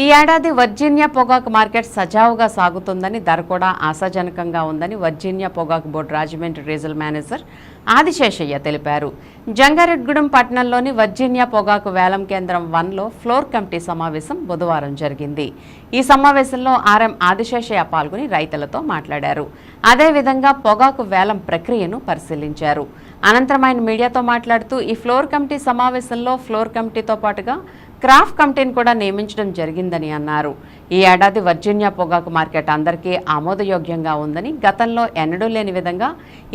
ఈ ఏడాది వర్జీనియా పొగాకు మార్కెట్ సజావుగా సాగుతుందని ధర కూడా ఆశాజనకంగా ఉందని వర్జీనియా పొగాకు board Rajahmundry regional manager Adiseshaiah తెలిపారు. జంగారెడ్గూడెం పట్టణంలోని వర్జీనియా పొగాకు వేలం కేంద్రం వన్లో ఫ్లోర్ కమిటీ సమావేశం బుధవారం జరిగింది. ఈ సమావేశంలో ఆర్ఎం ఆదిశేషయ్య పాల్గొని రైతులతో మాట్లాడారు. అదేవిధంగా పొగాకు వేలం ప్రక్రియను పరిశీలించారు. అనంతరం ఆయన మీడియాతో మాట్లాడుతూ ఈ ఫ్లోర్ కమిటీ సమావేశంలో ఫ్లోర్ కమిటీతో పాటుగా క్రాఫ్ట్ కమిటీని కూడా నియమించడం జరిగిందని అన్నారు. ఈ ఏడాది వర్జీనియా పొగాకు మార్కెట్ అందరికీ ఆమోదయోగ్యంగా ఉందని గతంలో ఎన్నడూ లేని విధంగా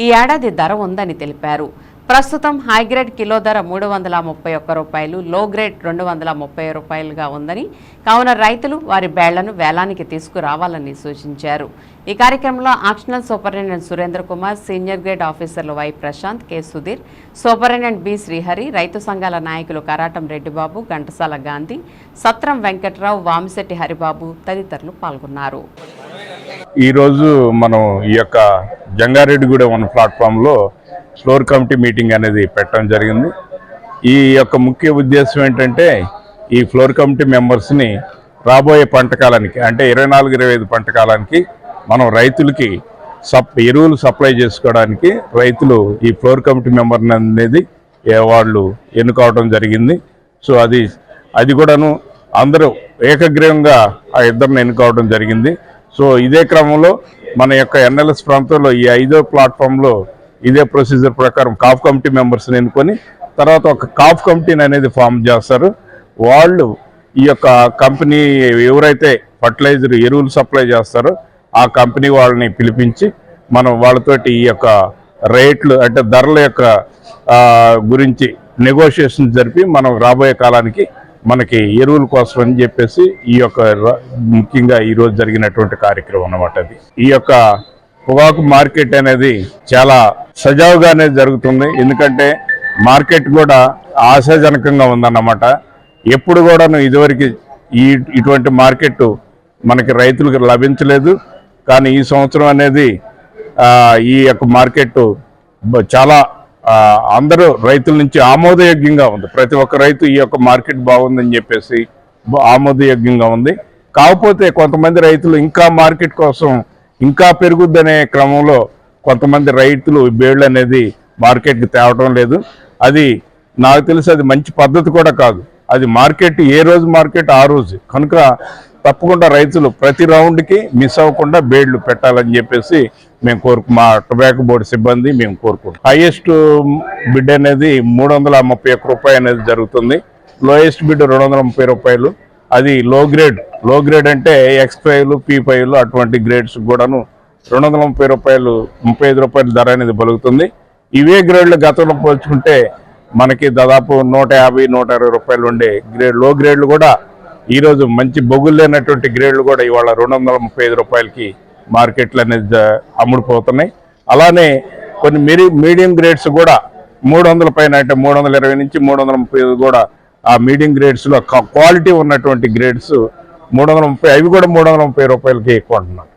ఈ ఏడాది ధర ఉందని తెలిపారు. ప్రస్తుతం హై గ్రేడ్ కిలో ధర మూడు వందల ముప్పై ఒక్క రూపాయలు లో గ్రేడ్ రెండు వందల ముప్పై రూపాయలుగా ఉందని కావున రైతులు వారి బేళ్ళను వేలానికి తీసుకురావాలని సూచించారు. ఈ కార్యక్రమంలో auctional superintendent Surendra Kumar senior grade ఆఫీసర్లు Y Prashanth K Sudheer superintendent B Srihari రైతు సంఘాల నాయకులు కరాటం రెడ్డిబాబు ఘంటసాల గాంధీ సత్రం వెంకట్రావు వామిశెట్టి హరిబాబు తదితరులు పాల్గొన్నారు. ఈరోజు మనం ఈ యొక్క జంగారెడ్డిగూడెం ఉన్న ప్లాట్ఫామ్లో ఫ్లోర్ కమిటీ మీటింగ్ అనేది పెట్టడం జరిగింది. ఈ యొక్క ముఖ్య ఉద్దేశం ఏంటంటే ఈ ఫ్లోర్ కమిటీ మెంబర్స్ని రాబోయే పంట కాలానికి అంటే ఇరవై నాలుగు ఇరవై ఐదు పంటకాలానికి మనం రైతులకి సప్ ఎరువులు సప్లై చేసుకోవడానికి రైతులు ఈ ఫ్లోర్ కమిటీ మెంబర్ని అనేది ఏ వాళ్ళు ఎన్నుకోవడం జరిగింది. సో అది అది కూడాను అందరూ ఏకగ్రీవంగా ఆ ఇద్దరిని ఎన్నుకోవడం జరిగింది. సో ఇదే క్రమంలో మన యొక్క ఎన్ఎల్ఎస్ ప్రాంతంలో ఈ ఐదో ప్లాట్ఫామ్లో ఇదే ప్రొసీజర్ ప్రకారం కాఫ్ కమిటీ మెంబర్స్ని ఎన్నుకొని తర్వాత ఒక కాఫ్ కమిటీని అనేది ఫామ్ చేస్తారు. వాళ్ళు ఈ యొక్క కంపెనీ ఎవరైతే ఫర్టిలైజర్ ఎరువులు సప్లై చేస్తారో ఆ కంపెనీ వాళ్ళని పిలిపించి మనం వాళ్ళతోటి ఈ యొక్క రేట్లు అంటే ధరల యొక్క గురించి నెగోషియేషన్ జరిపి మనం రాబోయే కాలానికి మనకి ఎరువుల కోసం అని చెప్పేసి ఈ యొక్క ముఖ్యంగా ఈరోజు జరిగినటువంటి కార్యక్రమం అన్నమాట అది. ఈ యొక్క పొగాకు మార్కెట్ అనేది చాలా సజావుగానే జరుగుతుంది. ఎందుకంటే మార్కెట్ కూడా ఆశాజనకంగా ఉందన్నమాట. ఎప్పుడు కూడాను ఇదివరకు ఈ ఇటువంటి మార్కెట్ మనకి రైతులకు లభించలేదు. కానీ ఈ సంవత్సరం అనేది ఈ యొక్క మార్కెట్ చాలా అందరూ రైతుల నుంచి ఆమోదయోగ్యంగా ఉంది. ప్రతి ఒక్క రైతు ఈ యొక్క మార్కెట్ బాగుందని చెప్పేసి ఆమోదయోగ్యంగా ఉంది. కాకపోతే కొంతమంది రైతులు ఇంకా మార్కెట్ కోసం ఇంకా పెరుగుద్దనే క్రమంలో కొంతమంది రైతులు బేళ్ళు అనేది మార్కెట్కి తేవడం లేదు. అది నాకు తెలిసి అది మంచి పద్ధతి కూడా కాదు. అది మార్కెట్ ఏ రోజు మార్కెట్ ఆ రోజు. కనుక తప్పకుండా రైతులు ప్రతి రౌండ్కి మిస్ అవ్వకుండా బేడ్లు పెట్టాలని చెప్పేసి మేము కోరుకు మా టొబాకో బోర్డు సిబ్బంది మేము కోరుకుంటాం హైయెస్ట్ బిడ్ అనేది మూడు వందల ముప్పై రూపాయలు అనేది జరుగుతుంది. లోయెస్ట్ బిడ్ రెండు వందల ముప్పై రూపాయలు. అది లో గ్రేడ్లో గ్రేడ్ అంటే ఎక్స్ ఫైవ్లు పీ ఫైవ్లు అటువంటి గ్రేడ్స్ కూడాను రెండు వందల ముప్పై రూపాయలు ముప్పై ఐదు రూపాయల ధర అనేది పలుకుతుంది. ఇవే గ్రేడ్లు గతంలో పోల్చుకుంటే మనకి దాదాపు నూట యాభై నూట అరవై రూపాయలు ఉండే గ్రేడ్లో గ్రేడ్లు కూడా ఈరోజు మంచి బొగులు లేనటువంటి గ్రేడ్లు కూడా ఇవాళ రెండు వందల ముప్పై ఐదు రూపాయలకి మార్కెట్లు అనేది అమ్ముడుపోతున్నాయి. అలానే కొన్ని మీడియం గ్రేడ్స్ కూడా మూడు వందల పైన అంటే మూడు వందల ఇరవై నుంచి మూడు వందల ముప్పై కూడా ఆ మీడియం గ్రేడ్స్లో క్వాలిటీ ఉన్నటువంటి గ్రేడ్స్ మూడు వందల ముప్పై అవి కూడా మూడు వందల ముప్పై రూపాయలకి ఎక్కువ అంటున్నాను